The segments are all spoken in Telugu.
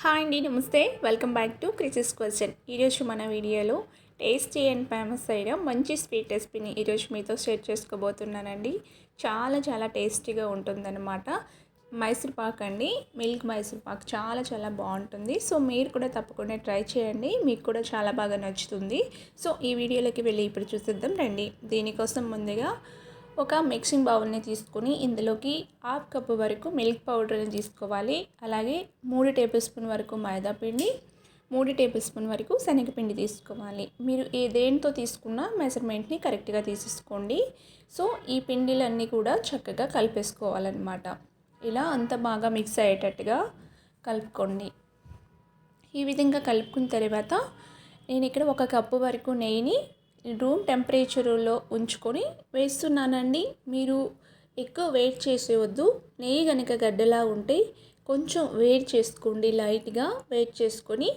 హాయ్ అండి నమస్తే. Welcome back to crisis question. ఈరోజు మన వీడియోలో టేస్టీ అండ్ ఫేమస్ అయిన మంచి స్వీట్ రెసిపీని ఈరోజు మీతో షేర్ చేసుకోబోతున్నానండి. చాలా చాలా టేస్టీగా ఉంటుందన్నమాట. మైసూర్ పాక్ అండి. మిల్క్ మైసూర్ పాక్ చాలా చాలా బాగుంటుంది. సో మీరు కూడా తప్పకుండా ట్రై చేయండి. మీకు కూడా చాలా బాగా నచ్చుతుంది. సో ఈ వీడియోలోకి వెళ్ళి ఇప్పుడు చూసిద్దాం రండి. దీనికోసం ముందుగా ఒక మిక్సింగ్ బౌల్ని తీసుకొని ఇందులోకి హాఫ్ కప్పు వరకు మిల్క్ పౌడర్ని తీసుకోవాలి. అలాగే మూడు టేబుల్ స్పూన్ వరకు మైదా పిండి మూడు టేబుల్ స్పూన్ వరకు శనగపిండి తీసుకోవాలి. మీరు ఏ దేనితో తీసుకున్న మెజర్మెంట్ని కరెక్ట్గా తీసేసుకోండి. సో ఈ పిండిలన్నీ కూడా చక్కగా కలిపేసుకోవాలన్నమాట. ఇలా అంత బాగా మిక్స్ అయ్యేటట్టుగా కలుపుకోండి. ఈ విధంగా కలుపుకున్న తర్వాత నేను ఇక్కడ ఒక కప్పు వరకు నెయ్యిని రూమ్ టెంపరేచర్లో ఉంచుకొని వేస్తున్నానండి. మీరు ఎక్కువ వెయిట్ చేసేవద్దు నెయ్యి కనుక గడ్డలా ఉంటే కొంచెం వేడి చేసుకోండి లైట్గా వెయిట్ చేసుకొని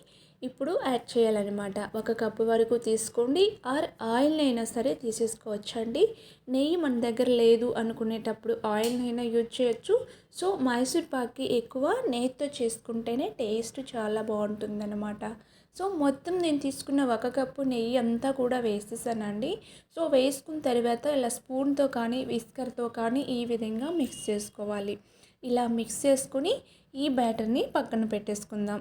ఇప్పుడు యాడ్ చేయాలన్నమాట. ఒక కప్పు వరకు తీసుకోండి. ఆర్ ఆయిల్ని అయినా సరే తీసేసుకోవచ్చండి. నెయ్యి మన దగ్గర లేదు అనుకునేటప్పుడు ఆయిల్ని అయినా యూజ్ చేయొచ్చు. సో మైసూర్ పాక్కి ఎక్కువ నెయ్యితో చేసుకుంటేనే టేస్ట్ చాలా బాగుంటుందన్నమాట. సో మొత్తం నేను తీసుకున్న ఒక కప్పు నెయ్యి అంతా కూడా వేసేసానండి. సో వేసుకున్న తర్వాత ఇలా స్పూన్తో కానీ విస్కర్తో కానీ ఈ విధంగా మిక్స్ చేసుకోవాలి. ఇలా మిక్స్ చేసుకుని ఈ బ్యాటర్ని పక్కన పెట్టేసుకుందాం.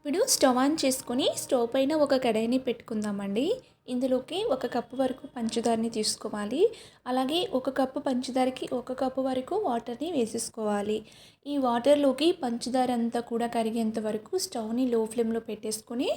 ఇప్పుడు స్టవ్ ఆన్ చేసుకొని స్టవ్ పైన ఒక కడాయిని పెట్టుకుందామండి. ఇందులోకి ఒక కప్పు వరకు పంచదారని తీసుకోవాలి. అలాగే ఒక కప్పు పంచదారకి ఒక కప్పు వరకు వాటర్ని వేసేసుకోవాలి. ఈ వాటర్లోకి పంచదార అంతా కూడా కరిగేంత వరకు స్టవ్ని లో ఫ్లేమ్లో పెట్టేసుకొని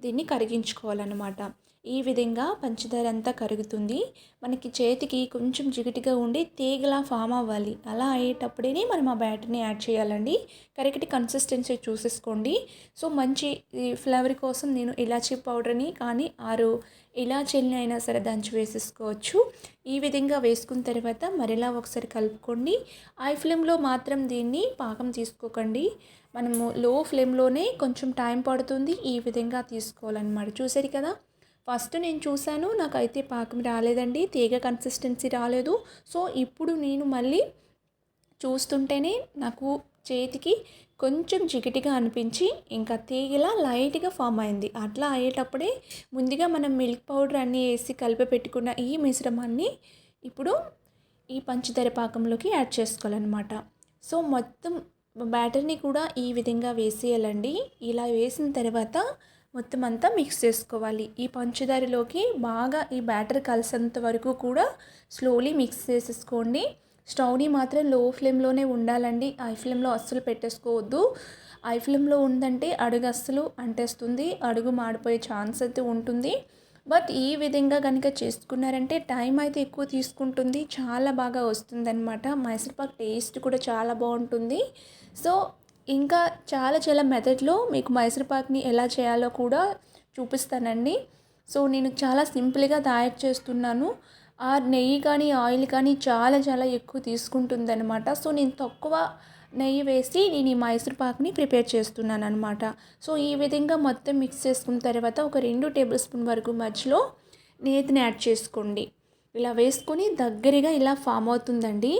దీన్ని కరిగించుకోవాలన్నమాట. ఈ విధంగా పంచదార అంతా కరుగుతుంది. మనకి చేతికి కొంచెం జిగటిగా ఉండి తీగలా ఫామ్ అవ్వాలి. అలా అయ్యేటప్పుడే మనం ఆ బ్యాటర్ని యాడ్ చేయాలండి. కరెక్ట్ కన్సిస్టెన్సీ చూసేసుకోండి. సో మంచి ఫ్లేవర్ కోసం నేను ఇలాచీ పౌడర్ని కానీ ఆరు ఇలాచీల్ని అయినా సరే దంచి వేసేసుకోవచ్చు. ఈ విధంగా వేసుకున్న తర్వాత మరిలా ఒకసారి కలుపుకోండి. ఐ ఫ్లేమ్లో మాత్రం దీన్ని పాకం తీసుకోకండి. మనము లో ఫ్లేమ్లోనే కొంచెం టైం పడుతుంది. ఈ విధంగా తీసుకోవాలన్నమాట. చూసారు కదా? ఫస్ట్ నేను చూశాను నాకైతే పాకం రాలేదండి తీగ కన్సిస్టెన్సీ రాలేదు. సో ఇప్పుడు నేను మళ్ళీ చూస్తుంటేనే నాకు చేతికి కొంచెం జిగిటిగా అనిపించి ఇంకా తీగలా లైట్గా ఫామ్ అయింది. అట్లా అయ్యేటప్పుడే ముందుగా మనం మిల్క్ పౌడర్ అన్నీ వేసి కలిపి పెట్టుకున్న ఈ మిశ్రమాన్ని ఇప్పుడు ఈ పంచదార పాకంలోకి యాడ్ చేసుకోవాలన్నమాట. సో మొత్తం బ్యాటర్ని కూడా ఈ విధంగా వేసేయాలండి. ఇలా వేసిన తర్వాత మొత్తం అంతా మిక్స్ చేసుకోవాలి. ఈ పంచదారలోకి బాగా ఈ బ్యాటర్ కలిసేంత వరకు కూడా స్లోలీ మిక్స్ చేసేసుకోండి. స్టవ్ని మాత్రం లో ఫ్లేమ్లోనే ఉండాలండి. ఐ ఫ్లేమ్లో అస్సలు పెట్టేసుకోవద్దు. ఐ ఫ్లేమ్లో ఉందంటే అడుగు అస్సలు అంటేస్తుంది. అడుగు మాడిపోయే ఛాన్స్ అయితే ఉంటుంది. బట్ ఈ విధంగా కనుక చేసుకున్నారంటే టైం అయితే ఎక్కువ తీసుకుంటుంది. చాలా బాగా వస్తుందన్నమాట. మైసూర్పాక్ టేస్ట్ కూడా చాలా బాగుంటుంది. సో ఇంకా చాలా చాలా మెథడ్లో మీకు మైసూర్పాక్ని ఎలా చేయాలో కూడా చూపిస్తానండి. సో నేను చాలా సింపుల్గా తయారు చేస్తున్నాను. ఆ నెయ్యి కానీ ఆయిల్ కానీ చాలా చాలా ఎక్కువ తీసుకుంటుంది అనమాట సో నేను తక్కువ నెయ్యి వేసి నేను ఈ మైసూర్ పాక్ని ప్రిపేర్ చేస్తున్నాను అనమాట సో ఈ విధంగా మొత్తం మిక్స్ చేసుకున్న తర్వాత ఒక రెండు టేబుల్ స్పూన్ వరకు మధ్యలో నేతిని యాడ్ చేసుకోండి. ఇలా వేసుకొని దగ్గరగా ఇలా ఫామ్ అవుతుందండి.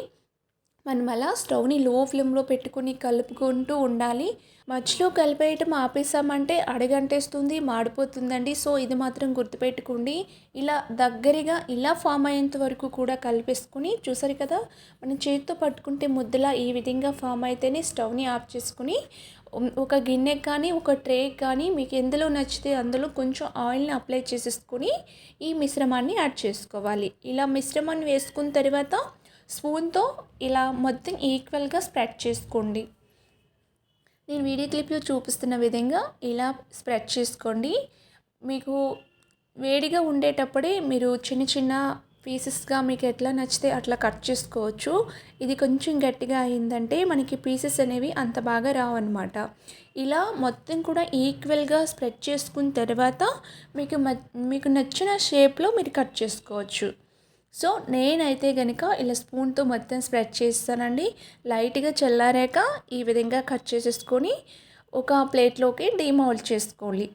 మనం అలా స్టవ్ని లో ఫ్లేమ్లో పెట్టుకుని కలుపుకుంటూ ఉండాలి. మధ్యలో కలిపేయటం ఆపేసామంటే అడగంటేస్తుంది మాడిపోతుందండి. సో ఇది మాత్రం గుర్తుపెట్టుకోండి. ఇలా దగ్గరగా ఇలా ఫామ్ అయ్యేంత వరకు కూడా కలిపేసుకుని చూసారు కదా మనం చేతితో పట్టుకుంటే ముద్దలా ఈ విధంగా ఫామ్ అయితేనే స్టవ్ని ఆఫ్ చేసుకుని ఒక గిన్నెకి కానీ ఒక ట్రే కానీ మీకు ఎందులో నచ్చితే అందులో కొంచెం ఆయిల్ని అప్లై చేసేసుకొని ఈ మిశ్రమాన్ని యాడ్ చేసుకోవాలి. ఇలా మిశ్రమాన్ని వేసుకున్న తర్వాత స్పూన్తో ఇలా మొత్తం ఈక్వల్గా స్ప్రెడ్ చేసుకోండి. నేను వీడియో క్లిప్లో చూపిస్తున్న విధంగా ఇలా స్ప్రెడ్ చేసుకోండి. మీకు వేడిగా ఉండేటప్పుడే మీరు చిన్న చిన్న పీసెస్గా మీకు ఎట్లా నచ్చితే అట్లా కట్ చేసుకోవచ్చు. ఇది కొంచెం గట్టిగా అయిందంటే మనకి పీసెస్ అనేవి అంత బాగా రావన్నమాట ఇలా మొత్తం కూడా ఈక్వల్గా స్ప్రెడ్ చేసుకున్న తర్వాత మీకు మీకు నచ్చిన షేప్లో మీరు కట్ చేసుకోవచ్చు. సో నేనైతే కనుక ఇలా స్పూన్తో మొత్తం స్ప్రెడ్ చేస్తానండి. లైట్గా చల్లారాక ఈ విధంగా కట్ చేసేసుకొని ఒక ప్లేట్లోకి డిమౌల్డ్ చేసుకోవాలి.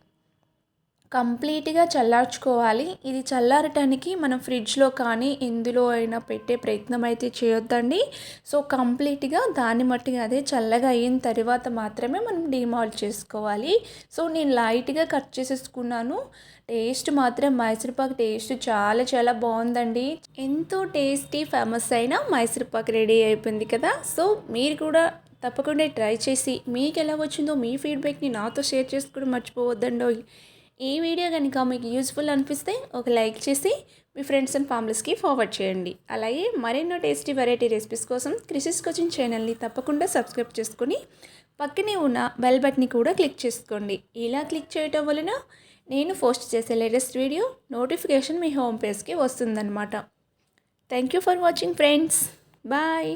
కంప్లీట్గా చల్లార్చుకోవాలి. ఇది చల్లారటానికి మనం ఫ్రిడ్జ్లో కానీ ఎందులో అయినా పెట్టే ప్రయత్నం అయితే చేయొద్దండి. సో కంప్లీట్గా దాన్ని మట్టిగా అదే చల్లగా అయిన తర్వాత మాత్రమే మనం డిమాల్ట్ చేసుకోవాలి. సో నేను లైట్గా కట్ చేసేసుకున్నాను. టేస్ట్ మాత్రం మైసూర్పాక్ టేస్ట్ చాలా చాలా బాగుందండి. ఎంతో టేస్టీ ఫేమస్ అయిన మైసూర్పాక్ రెడీ అయిపోయింది కదా. సో మీరు కూడా తప్పకుండా ట్రై చేసి మీకు ఎలా వచ్చిందో మీ ఫీడ్బ్యాక్ని నాతో షేర్ చేసుకోవడం మర్చిపోవద్దండి ఈ వీడియో కనుక మీకు యూస్ఫుల్ అనిపిస్తే ఒక లైక్ చేసి మీ ఫ్రెండ్స్ అండ్ ఫ్యామిలీస్కి ఫార్వర్డ్ చేయండి. అలాగే మరెన్నో టేస్టీ వెరైటీ రెసిపీస్ కోసం క్రిసిస్ కోచింగ్ ఛానల్ని తప్పకుండా సబ్స్క్రైబ్ చేసుకొని పక్కనే ఉన్న బెల్ బటన్ని కూడా క్లిక్ చేసుకోండి. ఇలా క్లిక్ చేయటం వలన నేను పోస్ట్ చేసే లేటెస్ట్ వీడియో నోటిఫికేషన్ మీ హోమ్ పేజ్కి వస్తుందన్నమాట. Thank you for watching friends bye